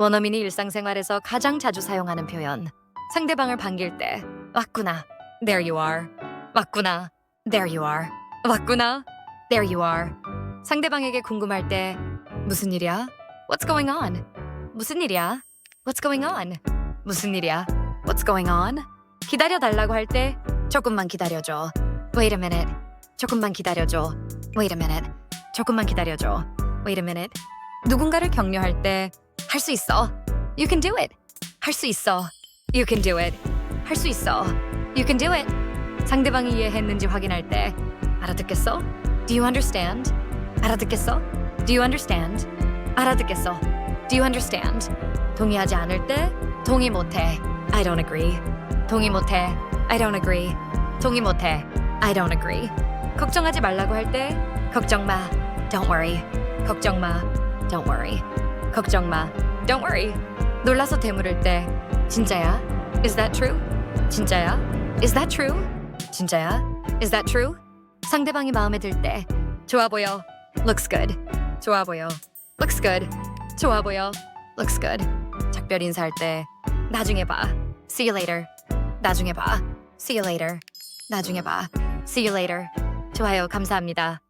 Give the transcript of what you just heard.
원어민이 일상생활에서 가장 자주 사용하는 표현. 상대방을 반길 때 왔구나. There you are. 왔구나. There you are. 왔구나. There you are. 상대방에게 궁금할 때 무슨 일이야? What's going on? 무슨 일이야? What's going on? 무슨 일이야? What's going on? 기다려 달라고 할 때 조금만 기다려줘. Wait a minute. 조금만 기다려줘. Wait a minute. 조금만 기다려줘. Wait a minute. 누군가를 격려할 때 할 수 있어. You can do it. 할 수 있어. You can do it. 할 수 있어. You can do it. 상대방이 이해했는지 확인할 때 알아듣겠어? Do you understand? 알아듣겠어? Do you understand? 알아듣겠어? Do you understand? 동의하지 않을 때 동의 못해. I don't agree. 동의 못해. I don't agree. 동의 못해. I don't agree. 걱정하지 말라고 할 때 걱정 마. Don't worry. 걱정 마. Don't worry. 걱정 마. Don't worry. 놀라서 되물을 때 진짜야? Is that true? 진짜야? Is that true? 진짜야? Is that true? 상대방이 마음에 들 때 좋아 보여. Looks good. 좋아 보여. Looks good. 좋아 보여. Looks good. 작별 인사할 때 나중에 봐. See you later. 나중에 봐. See you later. 나중에 봐. See you later. 좋아요. 감사합니다.